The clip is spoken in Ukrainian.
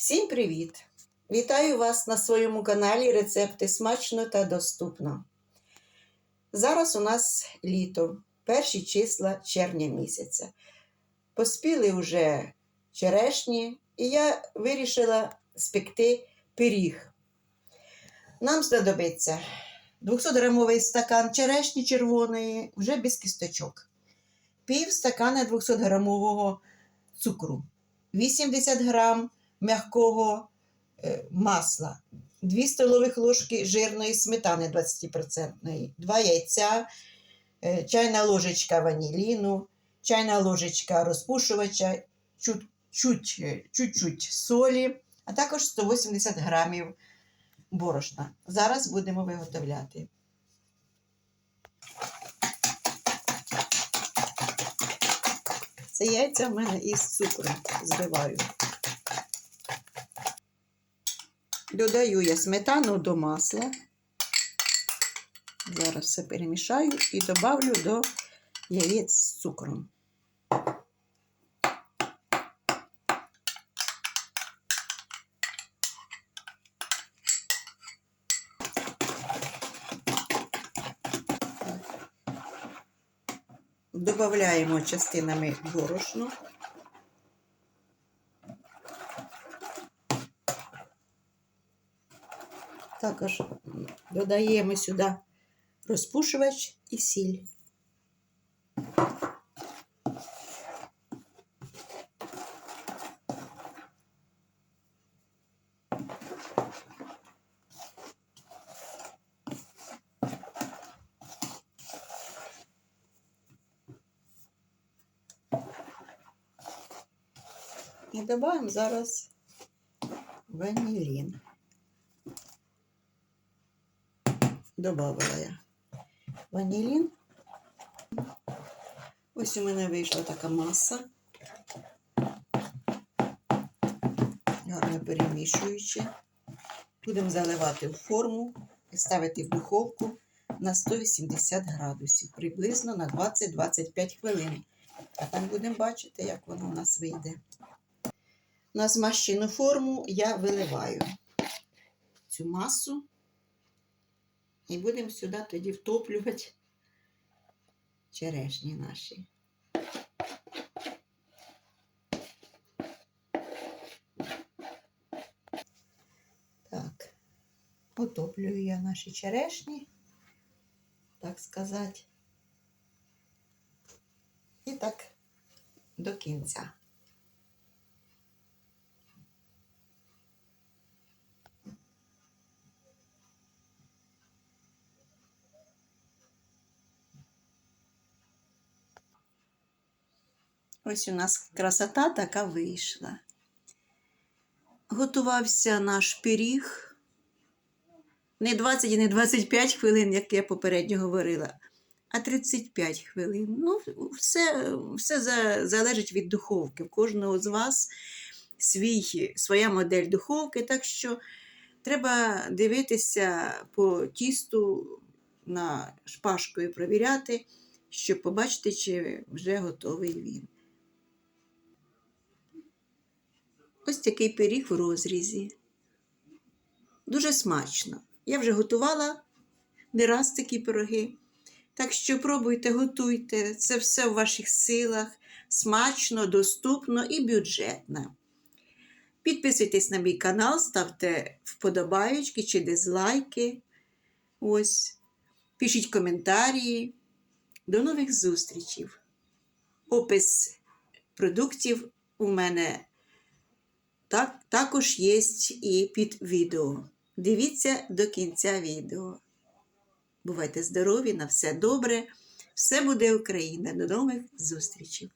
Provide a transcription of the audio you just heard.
Всім привіт! Вітаю вас на своєму каналі Рецепти смачно та доступно. Зараз у нас літо, перші числа червня місяця. Поспіли вже черешні, і я вирішила спекти пиріг. Нам знадобиться 200-грамовий стакан черешні червоної, вже без кісточок, пів стакана 200-грамового цукру, 80 грам м'якого е, масла, 2 столових ложки жирної сметани 20%, 2 яйця, е, чайна ложечка ваніліну, чайна ложечка розпушувача, е, солі, а також 180 грамів борошна. Зараз будемо виготовляти. Це яйця в мене із цукром збиваю. Додаю я сметану до масла. Зараз все перемішаю і добавлю до яєць з цукром. Добавляємо частинами борошну. Також додаємо сюди розпушувач і сіль. І додаємо зараз ванілін. Добавила я ванілін. Ось у мене вийшла така маса. Гарно перемішуючи. Будемо заливати в форму і ставити в духовку на 180 градусів, приблизно на 20-25 хвилин. А там будемо бачити, як воно у нас вийде. На змащену форму я виливаю цю масу. І будемо сюди тоді втоплювати черешні наші. Так, утоплюю я наші черешні, так сказати. І так до кінця. Ось у нас красота така вийшла. Готувався наш пиріг. Не 20 і не 25 хвилин, як я попередньо говорила, а 35 хвилин. Ну, все, все за- залежить від духовки. В кожного з вас свій, своя модель духовки, так що треба дивитися по тісту на шпажкою провіряти, щоб побачити, чи вже готовий він. Ось такий пиріг в розрізі. Дуже смачно. Я вже готувала не раз такі пироги. Так що пробуйте, готуйте. Це все в ваших силах. Смачно, доступно і бюджетно. Підписуйтесь на мій канал, ставте вподобаючки чи дизлайки. Ось. Пишіть коментарі. До нових зустрічей. Опис продуктів у мене так, також є і під відео. Дивіться до кінця відео. Бувайте здорові, на все добре. Все буде Україна. До нових зустрічей!